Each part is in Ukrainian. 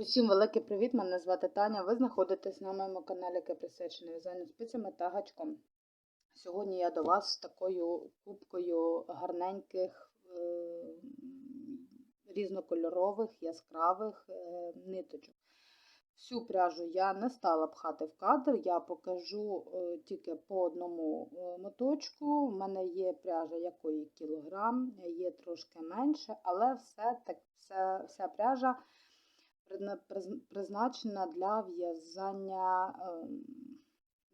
Усім великий привіт! Мене звати Таня. Ви знаходитесь на моєму каналі, який присвячений в'язанню спицями та гачком. Сьогодні я до вас з такою кубкою гарненьких, е, різнокольорових, яскравих е, ниточок. Всю пряжу я не стала пхати в кадр, я покажу е, тільки по одному е, моточку. У мене є пряжа якої кілограм, є трошки менше, але все, так, все, вся пряжа призначена для в'язання ем,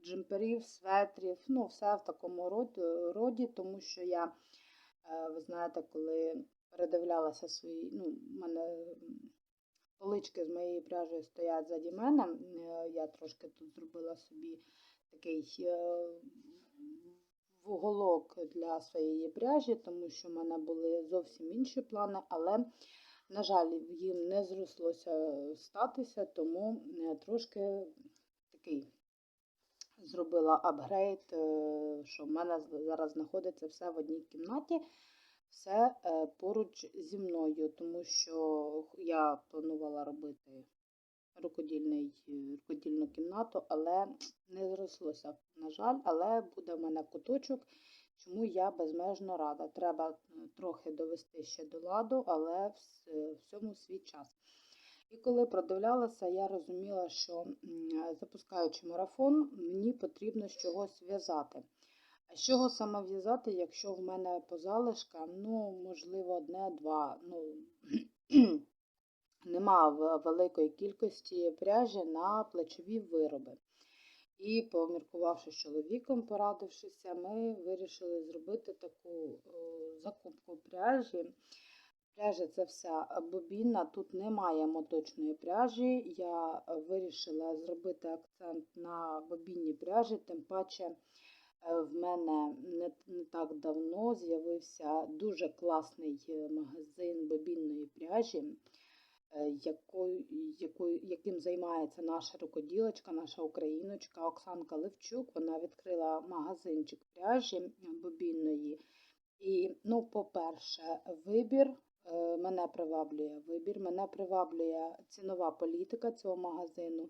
джемперів, светрів, ну, все в такому роді, тому що я, е, ви знаєте, коли передивлялася свої, ну, в мене полички з моєю пряжею стоять заді мене, е, я трошки тут зробила собі такий е, вуголок для своєї пряжі, тому що в мене були зовсім інші плани, але на жаль, їм не зрослося статися, тому е, трошки такий зробила апгрейд, е, що в мене зараз знаходиться все в одній кімнаті, все е, поруч зі мною, тому що я планувала робити рукодільний, рукодільну кімнату, але не зрослося, на жаль, але буде в мене куточок. Чому я безмежно рада. Треба трохи довести ще до ладу, але вс- всьому свій час. І коли продивлялася, я розуміла, що запускаючи марафон, мені потрібно з чогось в'язати. А з чого саме в'язати, якщо в мене по залишкам, ну, можливо, одне-два. Ну, нема великої кількості пряжі на плечові вироби. І поміркувавши з чоловіком, порадившися, ми вирішили зробити таку е, закупку пряжі. Пряжа це вся бобінна, тут немає моточної пряжі. Я вирішила зробити акцент на бобінній пряжі, тим паче е, в мене не, не так давно з'явився дуже класний е, магазин бобінної пряжі якою, якою, яким займається наша рукоділочка, наша україночка Оксанка Левчук. Вона відкрила магазинчик пряжі бобінної. І, ну, по-перше, вибір е, мене приваблює вибір, мене приваблює цінова політика цього магазину.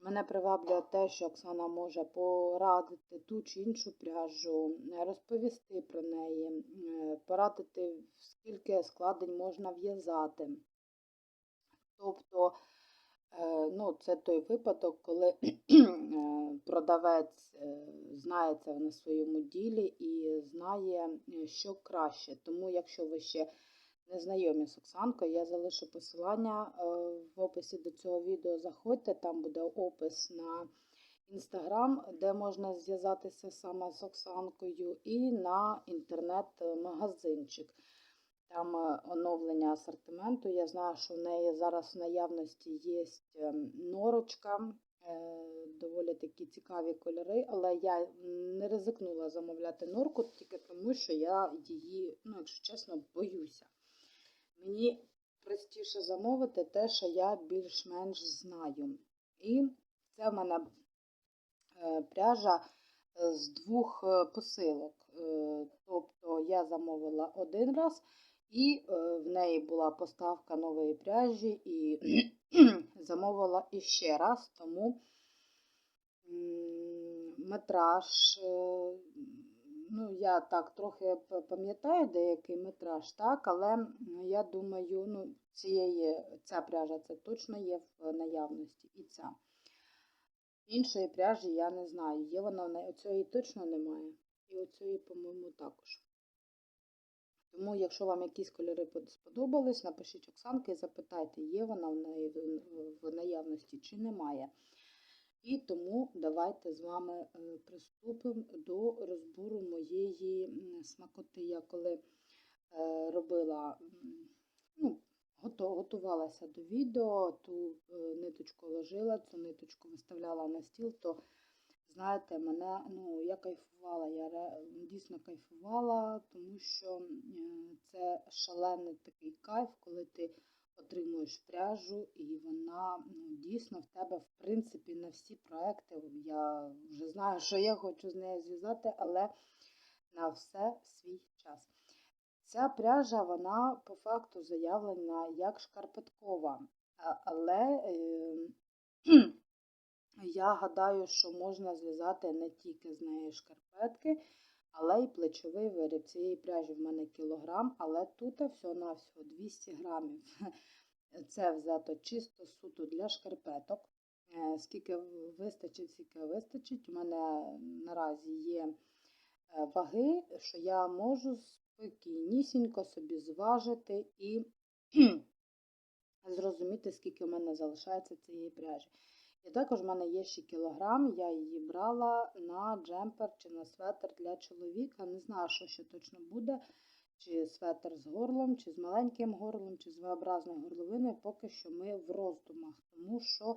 Мене приваблює те, що Оксана може порадити ту чи іншу пряжу, е, розповісти про неї, е, порадити, скільки складень можна в'язати. Тобто, е, ну, це той випадок, коли е, продавець е, знається на своєму ділі і знає, що краще. Тому, якщо ви ще не знайомі з Оксанкою, я залишу посилання в описі до цього відео. Заходьте, там буде опис на інстаграм, де можна зв'язатися саме з Оксанкою, і на інтернет-магазинчик. Там е, оновлення асортименту. Я знаю, що в неї зараз в наявності є ем, норочка, е, доволі такі цікаві кольори, але я не ризикнула замовляти норку тільки тому, що я її, ну, якщо чесно, боюся. Мені простіше замовити те, що я більш-менш знаю. І це в мене е, пряжа е, з двох е, посилок. Е, Тобто я замовила один раз, і е, в неї була поставка нової пряжі, і замовила іще раз, тому метраж. е, Ну, я так трохи пам'ятаю деякий метраж, так, але я думаю, ну, цієї, ця пряжа це точно є в наявності і ця. Іншої пряжі я не знаю. Є вона в неї, оцієї точно немає. І оцієї, по-моєму, також. Тому, якщо вам якісь кольори сподобались, напишіть Оксанки і запитайте, є вона в неї в- наявності чи немає. І тому давайте з вами е, приступимо до розбору моєї смакоти. Я коли е, робила, ну, готувалася до відео, ту е, ниточку ложила, цю ниточку виставляла на стіл, то знаєте, мене, ну, я кайфувала, я дійсно кайфувала, тому що це шалений такий кайф, коли ти отримуєш пряжу, і вона ну, дійсно в тебе, в принципі, на всі проекти. Я вже знаю, що я хочу з нею зв'язати, але на все свій час. Ця пряжа, вона по факту заявлена як шкарпеткова. Але е, я гадаю, що можна зв'язати не тільки з неї шкарпетки, але й плечовий виріб. Цієї пряжі в мене кілограм, але тут всього-навсього 200 грамів. Це взято чисто суто для шкарпеток. Е, Скільки вистачить, скільки вистачить. У мене наразі є е, ваги, що я можу спокійнісінько собі зважити і зрозуміти, скільки в мене залишається цієї пряжі. І також в мене є ще кілограм, я її брала на джемпер чи на светр для чоловіка. Не знаю, що ще точно буде, чи светр з горлом, чи з маленьким горлом, чи з V-образною горловиною. Поки що ми в роздумах, тому що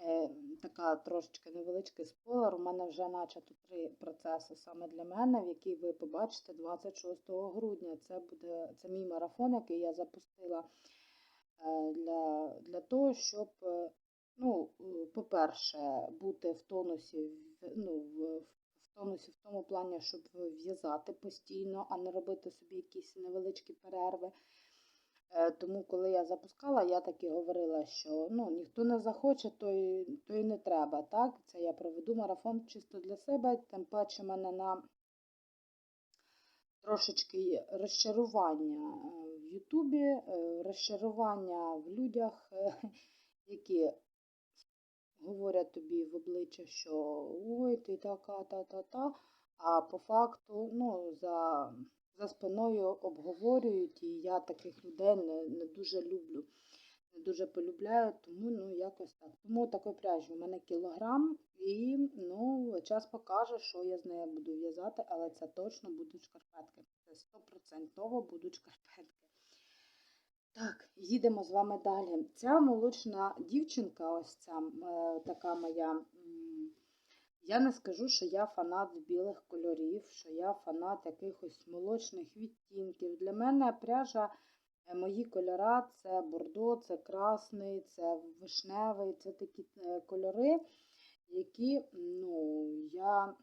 е, така трошечки невеличкий спойлер. У мене вже начато три процеси саме для мене, в який ви побачите 26 грудня. Це буде це мій марафон, який я запустила е, для, для того, щоб. Ну, е, по-перше, бути в тонусі, ну, в, тонусі в тому плані, щоб в'язати постійно, а не робити собі якісь невеличкі перерви. Е, Тому, коли я запускала, я так і говорила, що ну, ніхто не захоче, то і, то і не треба. Так? Це я проведу марафон чисто для себе, тим паче мене на трошечки розчарування е, в Ютубі, розчарування в людях, які говорять тобі в обличчя, що ой, ти така, та-та-та, а по факту, ну, за, за спиною обговорюють, і я таких людей не, не дуже люблю, не дуже полюбляю, тому ну, якось так. Тому такої пряжі у мене кілограм, і ну, час покаже, що я з нею буду в'язати, але це точно будуть шкарпетки. Це стопроцентово будуть шкарпетки. Так, їдемо з вами далі. Ця молочна дівчинка, ось ця е, така моя. Я не скажу, що я фанат білих кольорів, що я фанат якихось молочних відтінків. Для мене пряжа, е, мої кольора це бордо, це красний, це вишневий, це такі е, кольори, які ну, я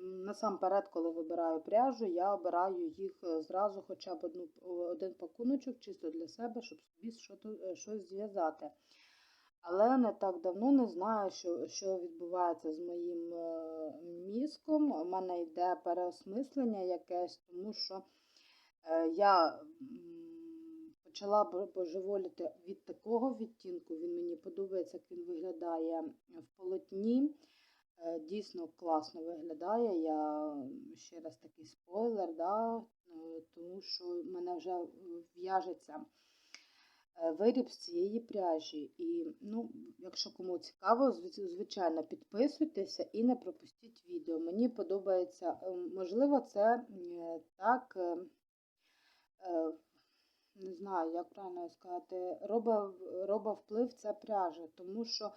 насамперед, коли вибираю пряжу, я обираю їх е, зразу хоча б одну, один пакуночок чисто для себе, щоб собі е, щось зв'язати. Але не так давно не знаю, що, що відбувається з моїм е, мізком. У мене йде переосмислення якесь, тому що я почала божеволіти від такого відтінку. Він мені подобається, як він виглядає в полотні. Е, Дійсно класно виглядає. Я ще раз такий спойлер, да, е, тому що в мене вже в'яжеться е, виріб з цієї пряжі. І, ну, якщо кому цікаво, звичайно, підписуйтеся і не пропустіть відео. Мені подобається, можливо, це так, не знаю, як правильно сказати, робить роба вплив ця пряжа, тому що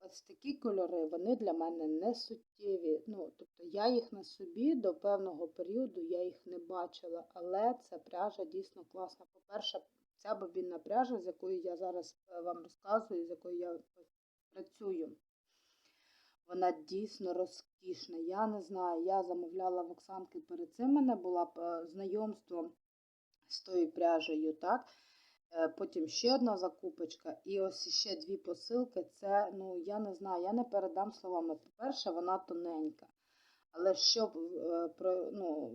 ось такі кольори, вони для мене не суттєві. Ну, тобто я їх на собі до певного періоду я їх не бачила, але ця пряжа дійсно класна. По-перше, ця бобінна пряжа, з якою я зараз е, вам розказую, з якою я працюю, вона дійсно розкішна. Я не знаю, я замовляла в Оксанки перед цим. Мене була е, знайомство з тою пряжею, так? Е, Потім ще одна закупочка, і ось ще дві посилки. Це, ну, я не знаю, я не передам словами. По-перше, вона тоненька. Але що е, ну,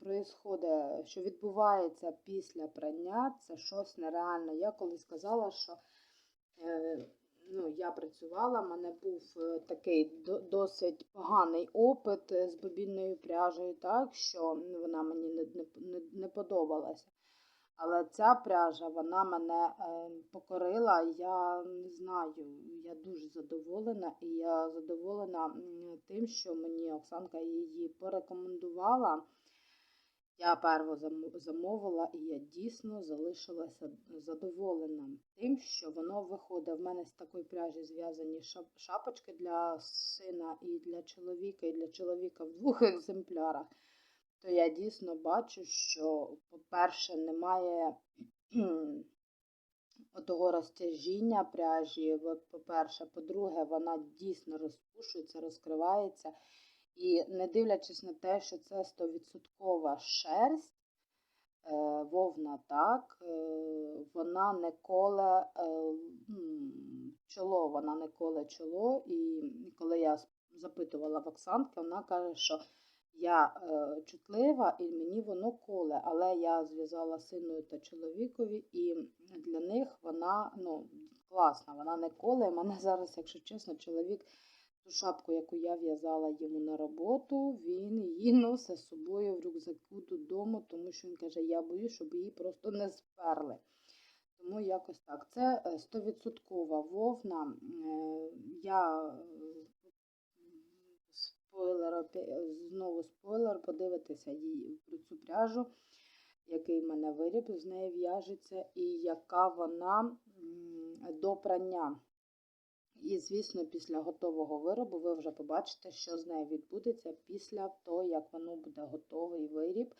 происходить, що відбувається після прання, це щось нереальне. Я колись сказала, що е, ну, я працювала, в мене був такий досить поганий опит з бобінною пряжею, так, що вона мені не, не, не подобалася. Але ця пряжа, вона мене е, покорила. Я не знаю, я дуже задоволена, і я задоволена тим, що мені Оксанка її порекомендувала. Я перво зам- замовила, і я дійсно залишилася задоволена тим, що воно виходить. В мене з такої пряжі зв'язані шапочки для сина і для чоловіка, і для чоловіка в двох екземплярах то я дійсно бачу, що, по-перше, немає того розтяжіння пряжі. По-перше, по-друге, вона дійсно розпушується, розкривається. І не дивлячись на те, що це 100% шерсть, Е, Вовна так, е, вона не коле е, чоло, вона не коле чоло. І коли я запитувала в Оксанки, вона каже, що я е, чутлива і мені воно коле, але я зв'язала сину та чоловікові, і для них вона ну, класна, вона не коле. Мене зараз, якщо чесно, чоловік ту шапку, яку я в'язала йому на роботу, він її носить з собою в рюкзаку додому, тому що він каже, я боюсь, щоб її просто не сперли. Тому якось так. Це е, 100% вовна. Е, Я е, спойлер, знову спойлер, подивитися її про цю пряжу, який в мене виріб з неї в'яжеться, і яка вона до прання. І, звісно, після готового виробу ви вже побачите, що з нею відбудеться після того, як воно буде готовий виріб,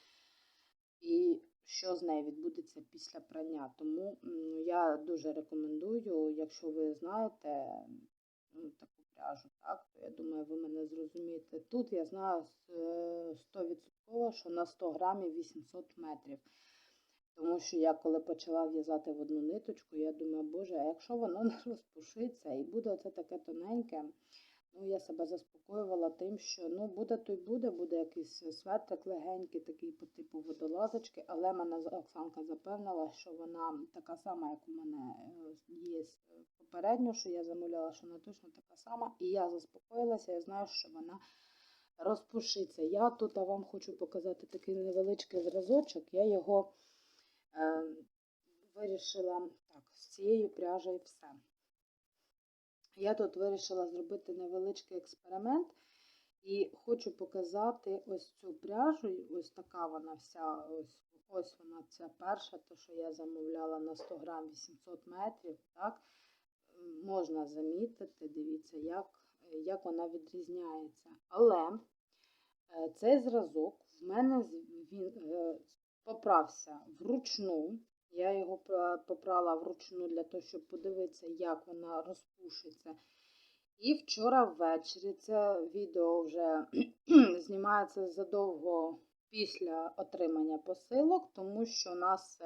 і що з нею відбудеться після прання. Тому я дуже рекомендую, якщо ви знаєте таку пряжу, так, я думаю, ви мене зрозумієте. Тут я знаю е, 100%, що на 100 грамів 800 метрів. Тому що я коли почала в'язати в одну ниточку, я думаю, боже, а якщо воно не розпушиться і буде оце таке тоненьке, ну я себе заспокоювала тим, що ну буде то й буде, буде якийсь светрик легенький, такий по типу водолазочки, але мене Оксанка запевнила, що вона така сама, як у мене е, є попередньо, що я замовляла, що вона точно така сама. І я заспокоїлася, я знаю, що вона розпушиться. Я тут а вам хочу показати такий невеличкий зразочок. Я його е, вирішила так, з цією пряжею все. Я тут вирішила зробити невеличкий експеримент і хочу показати ось цю пряжу. Ось така вона вся, ось, ось вона ця перша, то що я замовляла на 100 грам 800 метрів. Так? Можна замітити, дивіться, як, як вона відрізняється. Але е, цей зразок в мене він е, поправся вручну. Я його попрала вручну для того, щоб подивитися, як вона розпушиться. І вчора ввечері це відео вже знімається задовго після отримання посилок, тому що у нас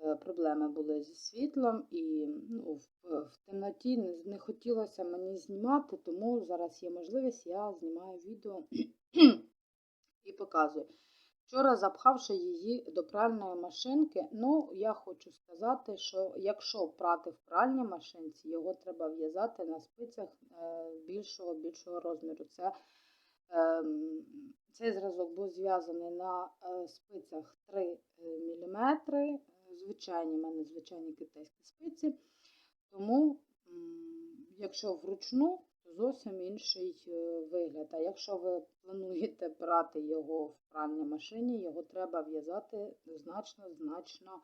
е, проблеми були зі світлом, і ну, в, в темноті не хотілося мені знімати, тому зараз є можливість, я знімаю відео і показую. Вчора запхавши її до пральної машинки, ну, я хочу сказати, що якщо прати в пральній машинці, його треба в'язати на спицях е, більшого більшого розміру. Це, е, цей зразок був зв'язаний на е, спицях 3 мм, звичайні, в мене звичайні китайські спиці. Тому, якщо вручну, зовсім інший е, вигляд. А якщо ви плануєте брати його в пральній машині, його треба в'язати значно-значно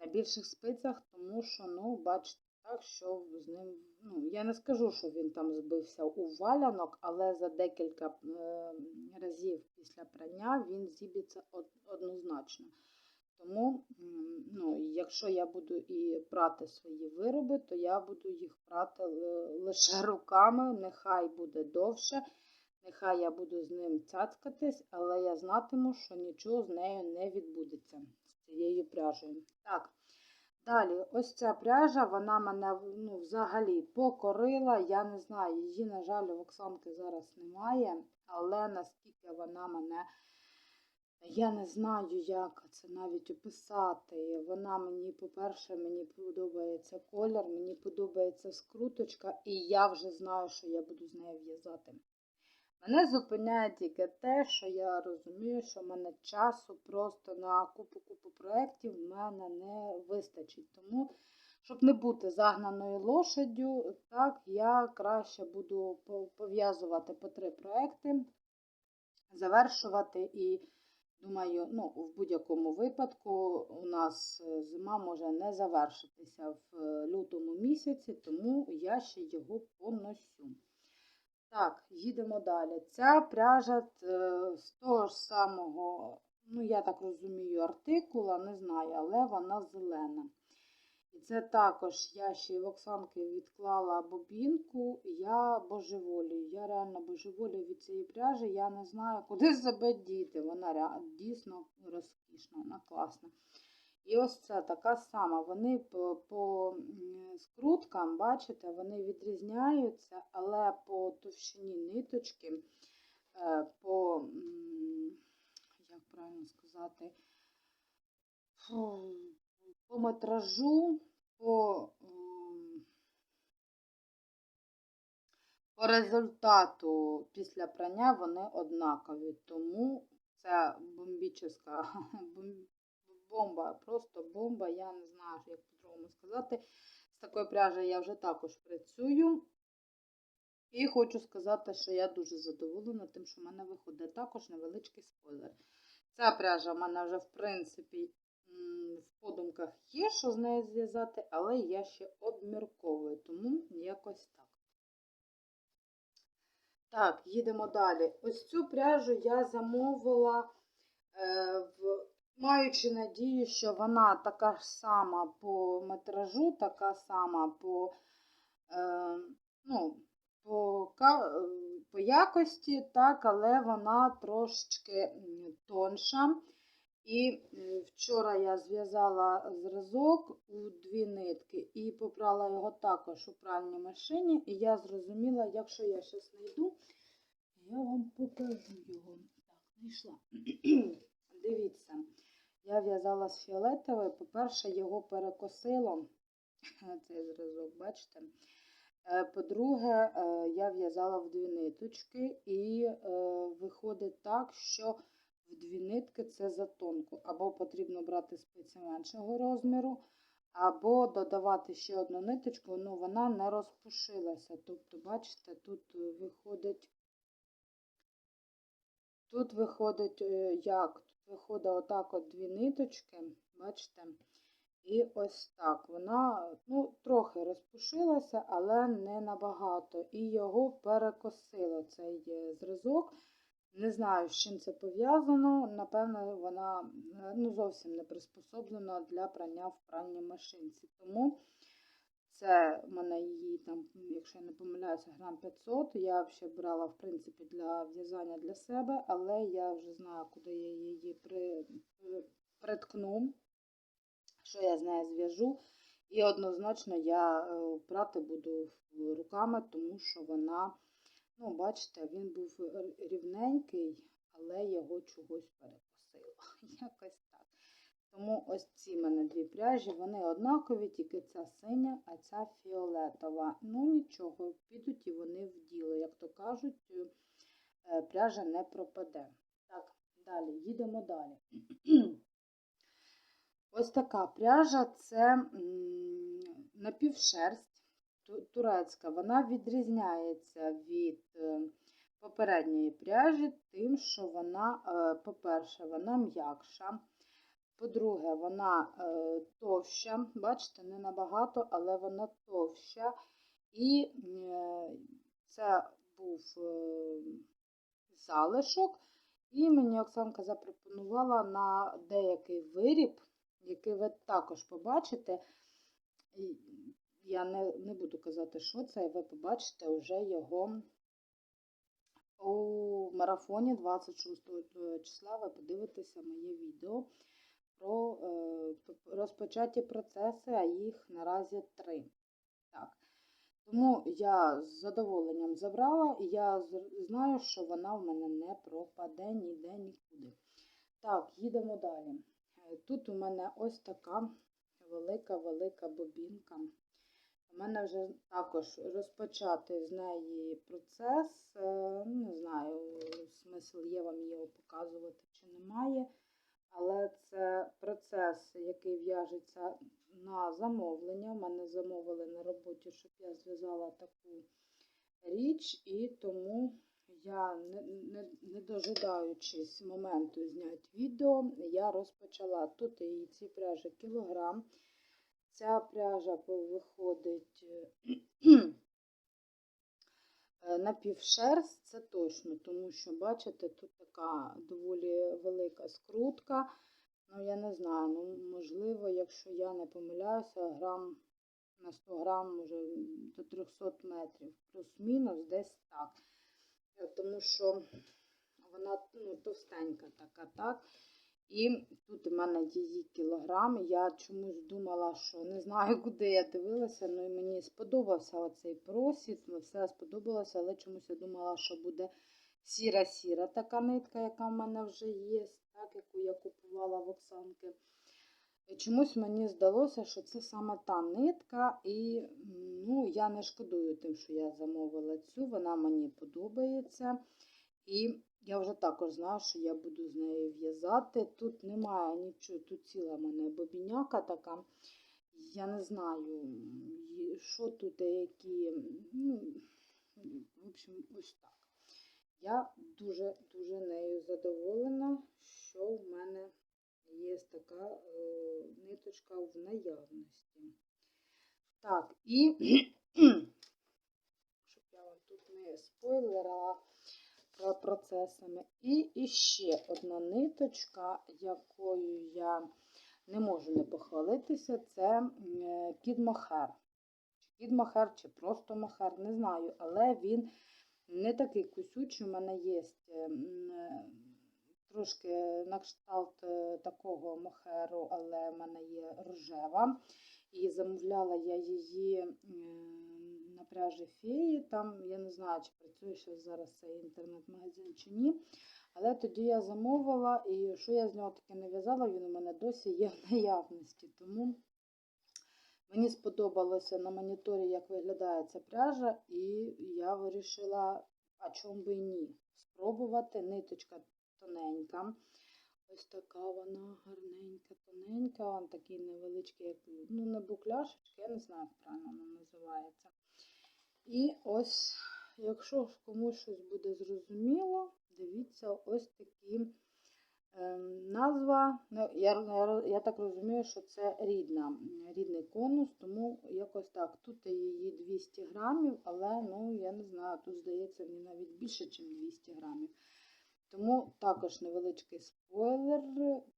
на більших спицях, тому що, ну, бачите, так, що з ним, ну, я не скажу, що він там збився у валянок, але за декілька е, разів після прання він зіб'ється од- однозначно. Тому, ну, якщо я буду і прати свої вироби, то я буду їх прати лише руками, нехай буде довше, нехай я буду з ним цяцкатись, але я знатиму, що нічого з нею не відбудеться з цією пряжею. Так, далі, ось ця пряжа, вона мене ну, взагалі покорила. Я не знаю, її, на жаль, у Оксанки зараз немає, але наскільки вона мене. Я не знаю, як це навіть описати. Вона мені, по-перше, мені подобається колір, мені подобається скруточка, і я вже знаю, що я буду з нею в'язати. Мене зупиняє тільки те, що я розумію, що в мене часу просто на купу-купу проєктів в мене не вистачить. Тому, щоб не бути загнаною лошаддю, так, я краще буду пов'язувати по три проекти, завершувати і Думаю, ну, в будь-якому випадку у нас е, зима може не завершитися в е, лютому місяці, тому я ще його поносю. Так, їдемо далі. Ця пряжа е, з того ж самого, ну, я так розумію, артикула, не знаю, але вона зелена. І це також я ще в Оксанки відклала бобінку, я божеволію. Я реально божеволію від цієї пряжі, я не знаю, куди себе діти. Вона дійсно розкішна, вона класна. І ось це така сама. Вони по, по скруткам, бачите, вони відрізняються, але по товщині ниточки, е, по, як правильно сказати, по метражу, по, по результату після прання вони однакові. Тому це бомбічна бомба, просто бомба. Я не знаю, як по-другому сказати. З такою пряжею я вже також працюю. І хочу сказати, що я дуже задоволена тим, що в мене виходить також невеличкий спойлер. Ця пряжа в мене вже, в принципі, в подумках є, що з нею зв'язати, але я ще обмірковую, тому якось так. Так, їдемо далі. Ось цю пряжу я замовила, е, в, маючи надію, що вона така ж сама по метражу, така сама по, е, ну, по, по якості, так, але вона трошечки тонша. І вчора я зв'язала зразок у дві нитки і попрала його також у пральній машині. І я зрозуміла, якщо я щось знайду, я вам покажу його. Так, знайшла. Дивіться, я в'язала з фіолетовою. По-перше, його перекосило. Цей зразок, бачите? Е, По-друге, е, я в'язала в дві ниточки, і е, виходить так, що дві нитки це затонко. Або потрібно брати спиці меншого розміру, або додавати ще одну ниточку, ну вона не розпушилася. Тобто, бачите, тут е, виходить, тут виходить е, як? Тут виходить отак от дві ниточки, бачите? І ось так. Вона ну, трохи розпушилася, але не набагато. І його перекосило цей е, зразок. Не знаю, з чим це пов'язано. Напевно, вона е, ну, зовсім не приспособлена для прання в пральній машинці. Тому це в мене її там, якщо я не помиляюся, грам 500. Я взагалі брала, в принципі, для в'язання для себе, але я вже знаю, куди я її при, при- приткну, що я з нею зв'яжу. І однозначно я е, прати буду руками, тому що вона. Ну, бачите, він був рівненький, але його чогось перекосило. Якось так. Тому ось ці мене дві пряжі, вони однакові, тільки ця синя, а ця фіолетова. Ну нічого, підуть і вони в діло. Як то кажуть, е, пряжа не пропаде. Так, далі, їдемо далі. Ось така пряжа це напівшерсть турецька. Вона відрізняється від е, попередньої пряжі, тим, що вона, е, по-перше, вона м'якша. По-друге, вона е, товща. Бачите, не набагато, але вона товща. І це був залишок. І мені Оксанка запропонувала на деякий виріб, який ви також побачите. Я не, не буду казати, що це, ви побачите вже його у марафоні 26 числа. Ви подивитеся моє відео про е, розпочаті процеси, а їх наразі три. Так. Тому я з задоволенням забрала, і я знаю, що вона в мене не пропаде ніде нікуди. Так, їдемо далі. Е, Тут у мене ось така велика-велика бобінка. У мене вже також розпочати з неї процес. Е, Не знаю, смисл є вам його показувати чи немає. Але це процес, який в'яжеться на замовлення. У мене замовили на роботі, щоб я зв'язала таку річ, і тому я, не, не, не дожидаючись моменту зняти відео, я розпочала. Тут і ці пряжі кілограм. Ця пряжа виходить е, напівшерсть, це точно, тому що, бачите, тут така доволі велика скрутка. Ну, я не знаю, ну, можливо, якщо я не помиляюся, грам на 100 грам, може до 300 метрів, плюс-мінус десь так. Е, Тому що вона ну, товстенька така, так. І тут у мене її кілограм. Я чомусь думала, що не знаю, куди я дивилася, ну і мені сподобався оцей просід, ну, все сподобалося, але чомусь я думала, що буде сіра-сіра така нитка, яка в мене вже є, так, яку я купувала в Оксанки. І чомусь мені здалося, що це саме та нитка, і ну, я не шкодую тим, що я замовила цю, вона мені подобається. І я вже також знаю, що я буду з нею в'язати. Тут немає нічого, тут ціла мене бобіняка така. Я не знаю, що тут, і які. Ну, в общем, ось так. Я дуже-дуже нею задоволена, що в мене є така е, ниточка в наявності. Так, і щоб я вам тут не спойлерила про- процесами. І іще одна ниточка, якою я не можу не похвалитися, це е, кіт Мохер. Чи просто Мохер, не знаю, але він не такий кусючий. У мене є е, е, трошки на кшталт е, такого мохеру, але в мене є рожева. І замовляла я її на пряжі феї. Там я не знаю, чи працює ще зараз цей інтернет-магазин чи ні. Але тоді я замовила, і що я з нього таки не в'язала, він у мене досі є в наявності. Тому мені сподобалося на моніторі, як виглядає ця пряжа, і я вирішила, а чому би ні, спробувати. Ниточка тоненька. Ось така вона гарненька, тоненька, вон такий невеличкий, як, ну не букляшечка, я не знаю, як правильно вона називається. І ось, якщо комусь щось буде зрозуміло, дивіться, ось такі ем, назва. Ну, я, я, я так розумію, що це рідна, рідний конус, тому якось так. Тут її 200 грамів, але ну, я не знаю, тут здається мені навіть більше, ніж 200 грамів. Тому також невеличкий спойлер.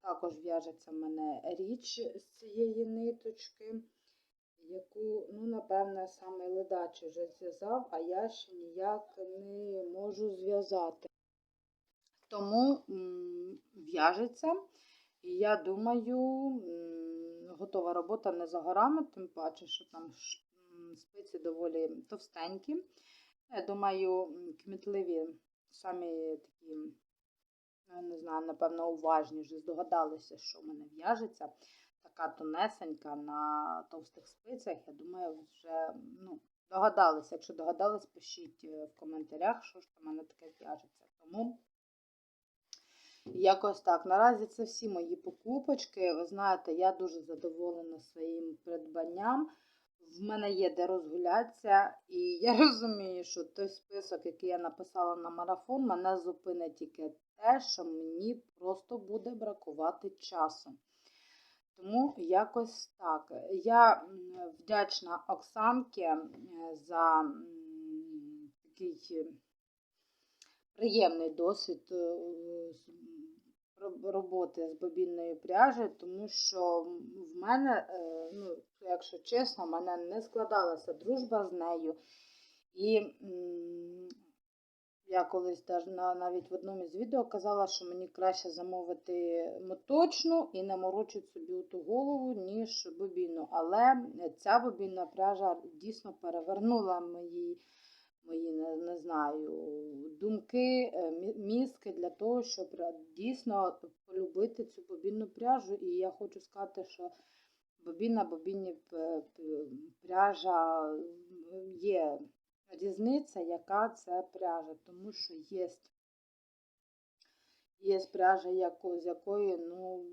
Також в'яжеться в мене річ з цієї ниточки, яку, ну, напевне, саме ледач вже зв'язав, а я ще ніяк не можу зв'язати. Тому в'яжеться. І я думаю, готова робота не за горами, тим паче, що там спиці доволі товстенькі. Я думаю, кмітливі самі такі, ну, не знаю, напевно, уважні вже здогадалися, що в мене в'яжеться. Така тонесенька на товстих спицях. Я думаю, вже ну, догадалися. Якщо догадались, пишіть е, в коментарях, що ж в мене таке в'яжеться. Тому якось так. Наразі це всі мої покупочки. Ви знаєте, я дуже задоволена своїм придбанням. В мене є де розгулятися, і я розумію, що той список, який я написала на марафон, мене зупинить тільки те, що мені просто буде бракувати часу. Тому якось так. Я вдячна Оксанці е, за такий приємний досвід е, роботи з бобінною пряжею, тому що в мене, е, ну, якщо чесно, в мене не складалася дружба з нею. І я колись навіть в одному із відео казала, що мені краще замовити моточну і не морочити собі ту голову, ніж бобінну. Але ця бобінна пряжа дійсно перевернула мої, мої не, не знаю, думки, е, мізки для того, щоб дійсно полюбити цю бобінну пряжу. І я хочу сказати, що бобінна, бобінні п- пряжа є різниця, яка це пряжа, тому що є, є пряжа, яко, з якою ну,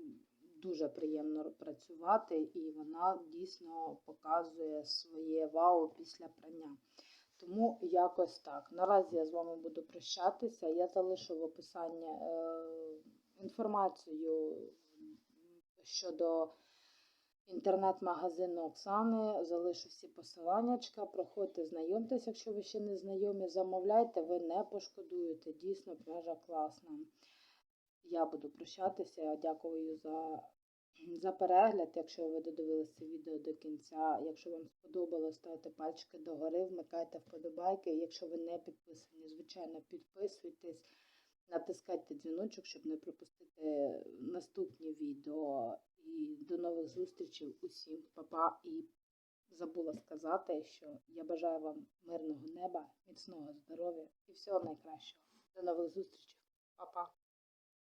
дуже приємно працювати, і вона дійсно показує своє вау після прання. Тому якось так. Наразі я з вами буду прощатися. Я залишу в описанні е, інформацію щодо інтернет-магазину Оксани. Залишу всі посиланнячка. Проходьте, знайомтесь, якщо ви ще не знайомі, замовляйте, ви не пошкодуєте. Дійсно, пряжа класна. я буду прощатися. Дякую за, за перегляд. Якщо ви додивилися це відео до кінця. Якщо вам сподобалось, ставте пальчики догори, вмикайте вподобайки. Якщо ви не підписані, звичайно, підписуйтесь, натискайте дзвіночок, щоб не пропустити наступні відео. І до нових зустрічей усім, Па-па. І забула сказати, що я бажаю вам мирного неба, міцного здоров'я і всього найкращого. До нових зустрічей. Па-па.